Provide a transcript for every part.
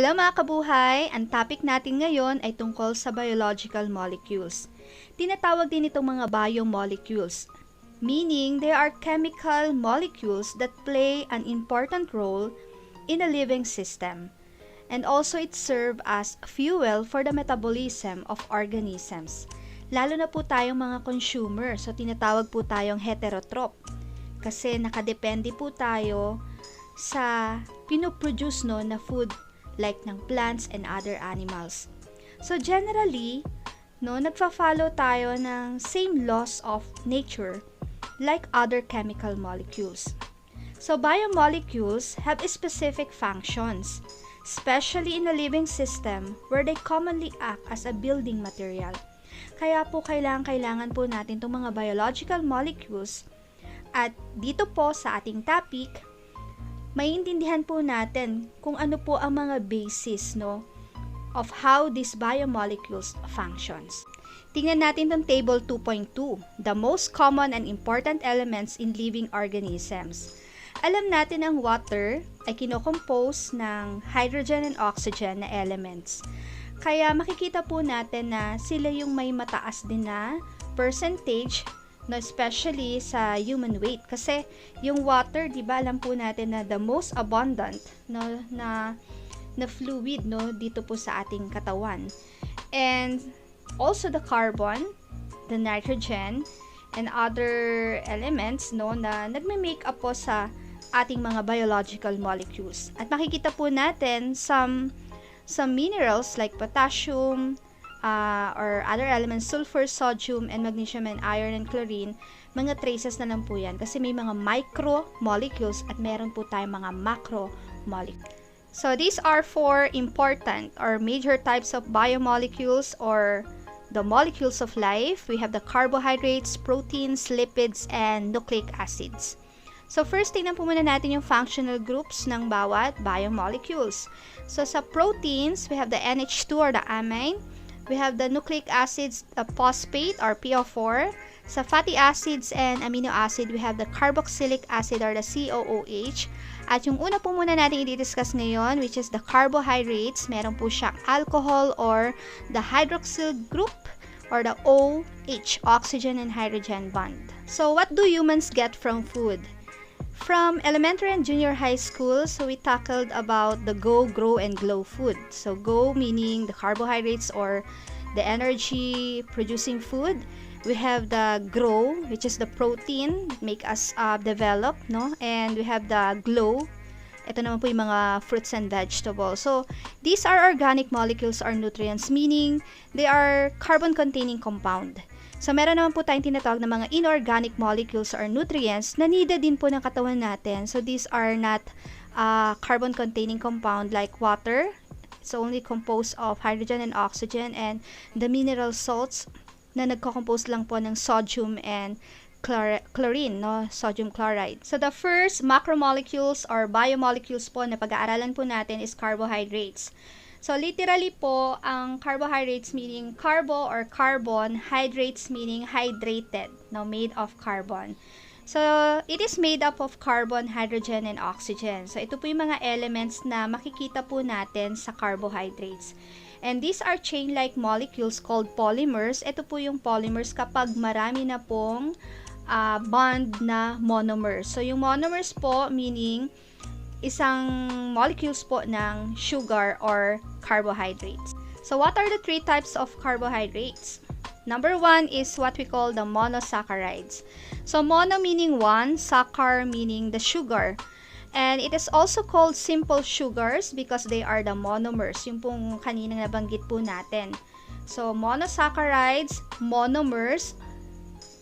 Hello mga kabuhay! Ang topic natin ngayon ay tungkol sa biological molecules. Tinatawag din itong mga biomolecules, meaning they are chemical molecules that play an important role in a living system. And also it serve as fuel for the metabolism of organisms. Lalo na po tayong mga consumer, so tinatawag po tayong heterotroph. Kasi nakadepende po tayo sa pinoproduce no, na food like ng plants and other animals. So generally, no, nagfa-follow tayo ng same laws of nature like other chemical molecules. So biomolecules have specific functions, especially in a living system where they commonly act as a building material. Kaya po kailangan-kailangan po natin itong mga biological molecules at dito po sa ating topic, maiintindihan po natin kung ano po ang mga basis no of how these biomolecules functions. Tingnan natin tong table 2.2, the most common and important elements in living organisms. Alam natin ang water ay kinocompose ng hydrogen and oxygen na elements. Kaya makikita po natin na sila yung may mataas din na percentage no especially sa human weight. Kasi yung water 'di ba alam po natin na the most abundant no na na fluid no dito po sa ating katawan. And also the carbon the nitrogen and other elements no na nagme-make up po sa ating mga biological molecules. At makikita po natin some some minerals like potassium uh, or other elements, sulfur, sodium, and magnesium, and iron, and chlorine, mga traces na lang po yan. Kasi may mga micro molecules at meron po tayong mga macro molecules. So, these are four important or major types of biomolecules or the molecules of life. We have the carbohydrates, proteins, lipids, and nucleic acids. So, first, tingnan po muna natin yung functional groups ng bawat biomolecules. So, sa proteins, we have the NH2 or the amine. We have the nucleic acids, the phosphate or PO4. Sa fatty acids and amino acid, we have the carboxylic acid or the COOH. At yung una po muna natin i-discuss ngayon, which is the carbohydrates. Meron po siyang alcohol or the hydroxyl group or the OH, oxygen and hydrogen bond. So, what do humans get from food? From elementary and junior high school, so we tackled about the go, grow, and glow food. So go meaning the carbohydrates or the energy producing food. We have the grow, which is the protein make us uh, develop, no? And we have the glow. Ito naman po yung mga fruits and vegetables. So, these are organic molecules or nutrients, meaning they are carbon-containing compound. So, meron naman po tayong tinatawag na mga inorganic molecules or nutrients na needed din po ng katawan natin. So, these are not uh, carbon-containing compound like water. It's only composed of hydrogen and oxygen and the mineral salts na nagko-compose lang po ng sodium and chlor- chlorine, no? sodium chloride. So, the first macromolecules or biomolecules po na pag-aaralan po natin is carbohydrates. So, literally po, ang carbohydrates meaning carbo or carbon, hydrates meaning hydrated, no, made of carbon. So, it is made up of carbon, hydrogen, and oxygen. So, ito po yung mga elements na makikita po natin sa carbohydrates. And these are chain-like molecules called polymers. Ito po yung polymers kapag marami na pong uh, bond na monomers. So, yung monomers po meaning isang molecules po ng sugar or carbohydrates. So, what are the three types of carbohydrates? Number one is what we call the monosaccharides. So, mono meaning one, saccharine meaning the sugar. And it is also called simple sugars because they are the monomers, yung pong kanina nabanggit po natin. So, monosaccharides, monomers,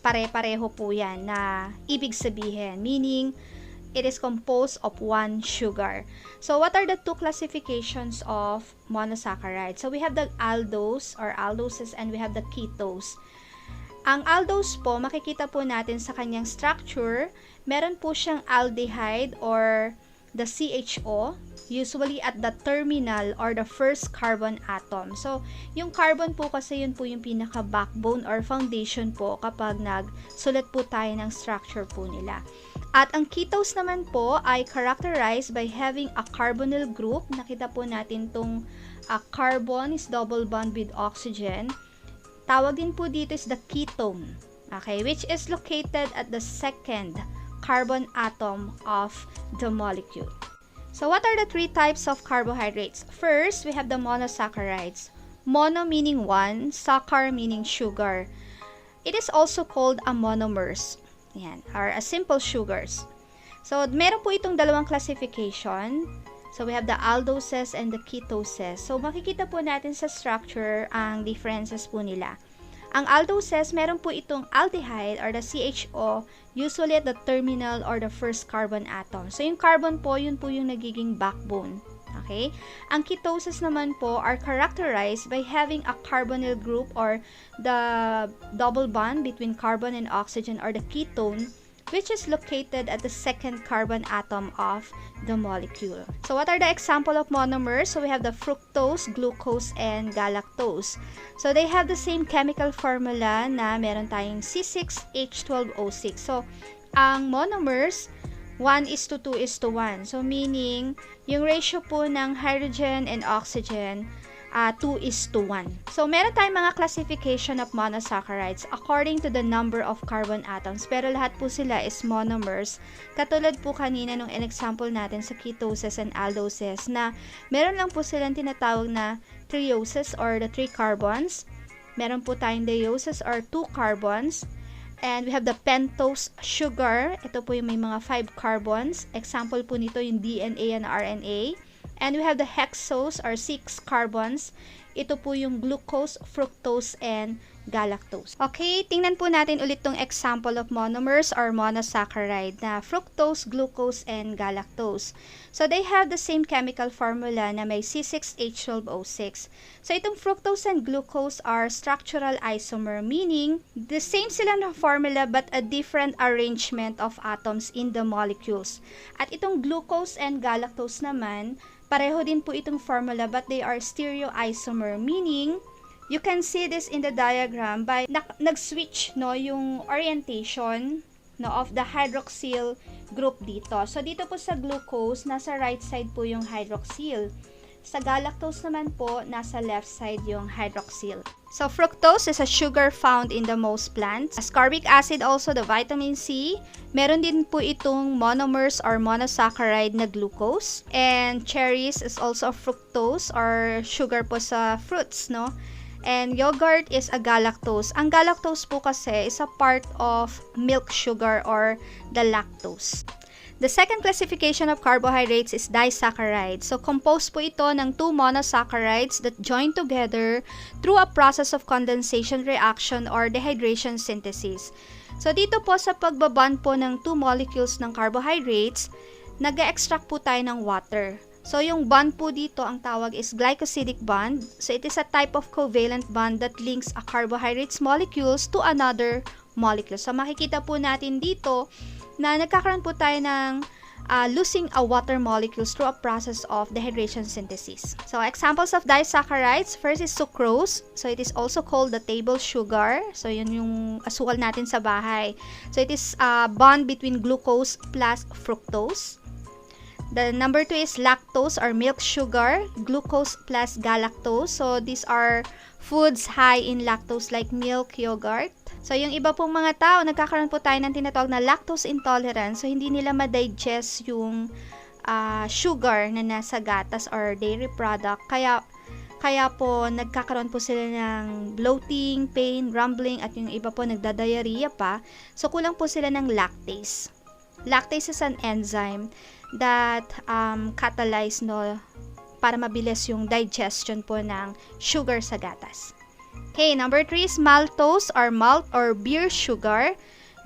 pare-pareho po yan na ibig sabihin. Meaning, it is composed of one sugar. So, what are the two classifications of monosaccharides? So, we have the aldose or aldoses and we have the ketose. Ang aldose po, makikita po natin sa kanyang structure, meron po siyang aldehyde or the CHO, usually at the terminal or the first carbon atom. So, yung carbon po kasi yun po yung pinaka backbone or foundation po kapag nagsulat po tayo ng structure po nila. At ang ketose naman po ay characterized by having a carbonyl group. Nakita po natin tong uh, carbon is double bond with oxygen. Tawag din po dito is the ketone. Okay, which is located at the second carbon atom of the molecule. So what are the three types of carbohydrates? First, we have the monosaccharides. Mono meaning one, saccharine meaning sugar. It is also called a monomers. Yan, are a simple sugars. So, meron po itong dalawang classification. So, we have the aldoses and the ketoses. So, makikita po natin sa structure ang differences po nila. Ang aldoses, meron po itong aldehyde or the CHO, usually at the terminal or the first carbon atom. So, yung carbon po, yun po yung nagiging backbone. Okay? Ang ketoses naman po are characterized by having a carbonyl group or the double bond between carbon and oxygen or the ketone which is located at the second carbon atom of the molecule. So what are the example of monomers? So we have the fructose, glucose, and galactose. So they have the same chemical formula na meron tayong C6H12O6. So ang monomers 1 is to 2 is to 1. So, meaning, yung ratio po ng hydrogen and oxygen, uh, 2 is to 1. So, meron tayong mga classification of monosaccharides according to the number of carbon atoms. Pero lahat po sila is monomers. Katulad po kanina nung in-example natin sa ketoses and aldoses na meron lang po silang tinatawag na trioses or the 3 carbons. Meron po tayong dioses or 2 carbons. And we have the pentose sugar. Ito po yung may mga 5 carbons. Example po nito yung DNA and RNA. And we have the hexose or 6 carbons. Ito po yung glucose, fructose, and galactose. Okay, tingnan po natin ulit tong example of monomers or monosaccharide na fructose, glucose, and galactose. So, they have the same chemical formula na may C6H12O6. So, itong fructose and glucose are structural isomer, meaning the same sila formula but a different arrangement of atoms in the molecules. At itong glucose and galactose naman, pareho din po itong formula but they are stereoisomer, meaning You can see this in the diagram by nag-switch no yung orientation no of the hydroxyl group dito. So dito po sa glucose, nasa right side po yung hydroxyl. Sa galactose naman po, nasa left side yung hydroxyl. So fructose is a sugar found in the most plants. Ascorbic acid also the vitamin C. Meron din po itong monomers or monosaccharide na glucose. And cherries is also fructose or sugar po sa fruits, no? And yogurt is a galactose. Ang galactose po kasi is a part of milk sugar or the lactose. The second classification of carbohydrates is disaccharides. So, composed po ito ng two monosaccharides that join together through a process of condensation reaction or dehydration synthesis. So, dito po sa pagbabond po ng two molecules ng carbohydrates, nag-extract po tayo ng water. So, yung bond po dito, ang tawag is glycosidic bond. So, it is a type of covalent bond that links a carbohydrates molecules to another molecule. So, makikita po natin dito na nagkakaroon po tayo ng uh, losing a water molecules through a process of dehydration synthesis. So, examples of disaccharides, first is sucrose. So, it is also called the table sugar. So, yun yung asukal natin sa bahay. So, it is a bond between glucose plus fructose. The number two is lactose or milk sugar, glucose plus galactose. So, these are foods high in lactose like milk, yogurt. So, yung iba pong mga tao, nagkakaroon po tayo ng tinatawag na lactose intolerance. So, hindi nila ma-digest yung uh, sugar na nasa gatas or dairy product. Kaya, kaya po, nagkakaroon po sila ng bloating, pain, rumbling, at yung iba po nagdadiarrhea pa. So, kulang po sila ng lactase. Lactase is an enzyme that um, catalyze no para mabilis yung digestion po ng sugar sa gatas. Okay, number 3 is maltose or malt or beer sugar.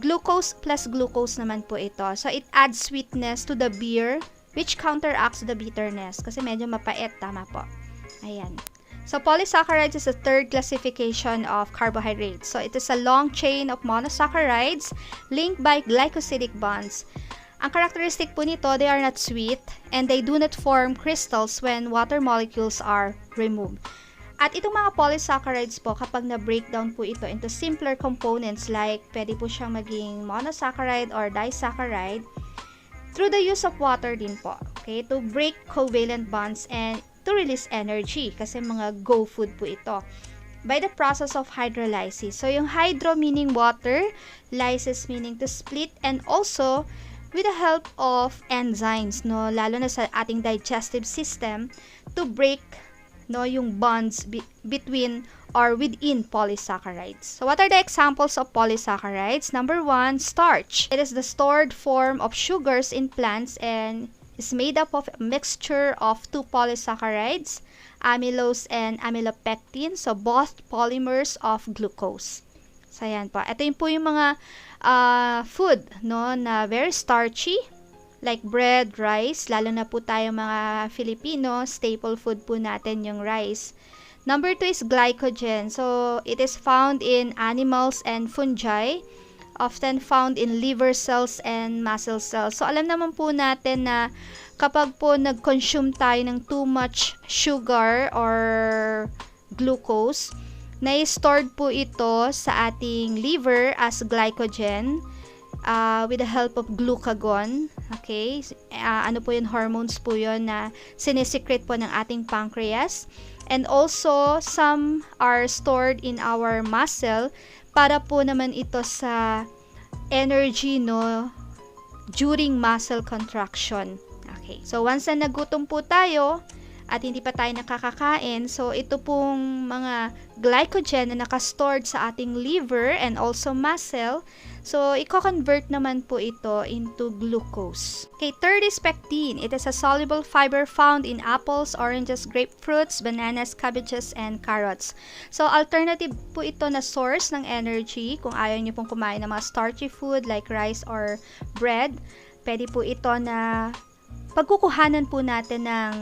Glucose plus glucose naman po ito. So, it adds sweetness to the beer which counteracts the bitterness kasi medyo mapait, tama po. Ayan. So, polysaccharides is the third classification of carbohydrates. So, it is a long chain of monosaccharides linked by glycosidic bonds. Ang characteristic po nito, they are not sweet and they do not form crystals when water molecules are removed. At itong mga polysaccharides po, kapag na-breakdown po ito into simpler components like pwede po siyang maging monosaccharide or disaccharide through the use of water din po. Okay, to break covalent bonds and to release energy kasi mga go food po ito by the process of hydrolysis. So, yung hydro meaning water, lysis meaning to split, and also with the help of enzymes, no, lalo na sa ating digestive system, to break no yung bonds be- between or within polysaccharides. So what are the examples of polysaccharides? Number one, starch. It is the stored form of sugars in plants and is made up of a mixture of two polysaccharides, amylose and amylopectin, so both polymers of glucose. So ayan po. Ito yung po yung mga ah, food no na very starchy like bread, rice, lalo na po tayo mga Filipino, staple food po natin yung rice. Number two is glycogen. So, it is found in animals and fungi, often found in liver cells and muscle cells. So, alam naman po natin na kapag po nag-consume tayo ng too much sugar or glucose, na-stored po ito sa ating liver as glycogen uh, with the help of glucagon. Okay? Uh, ano po yun? Hormones po yun na sinesecrete po ng ating pancreas. And also, some are stored in our muscle para po naman ito sa energy, no? During muscle contraction. Okay. So, once na nagutom po tayo, at hindi pa tayo nakakakain, so ito pong mga glycogen na nakastored sa ating liver and also muscle, so i-convert naman po ito into glucose. Okay, third is pectin. It is a soluble fiber found in apples, oranges, grapefruits, bananas, cabbages, and carrots. So alternative po ito na source ng energy kung ayaw niyo pong kumain ng mga starchy food like rice or bread. Pwede po ito na pagkukuhanan po natin ng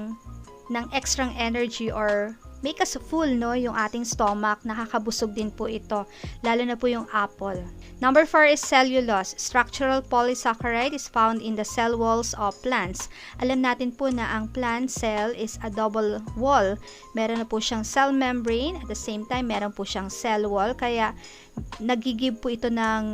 ng extra energy or make us full no yung ating stomach. Nakakabusog din po ito lalo na po yung apple. Number 4 is cellulose. Structural polysaccharide is found in the cell walls of plants. Alam natin po na ang plant cell is a double wall. Meron na po siyang cell membrane at the same time meron po siyang cell wall. Kaya nagigib po ito ng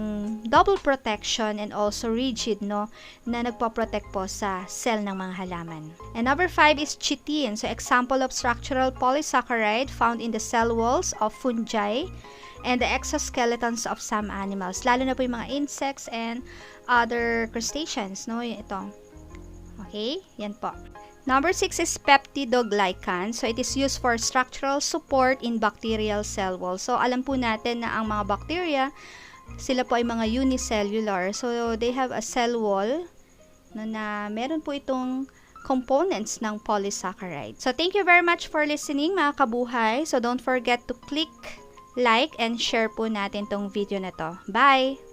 double protection and also rigid no na nagpo-protect po sa cell ng mga halaman. And number 5 is chitin. So example of structural polysaccharide found in the cell walls of fungi and the exoskeletons of some animals. Lalo na po yung mga insects and other crustaceans, no? Ito. Okay? Yan po. Number 6 is peptidoglycan. So, it is used for structural support in bacterial cell wall. So, alam po natin na ang mga bacteria, sila po ay mga unicellular. So, they have a cell wall no, na meron po itong components ng polysaccharide. So, thank you very much for listening mga kabuhay. So, don't forget to click like and share po natin tong video na to. Bye!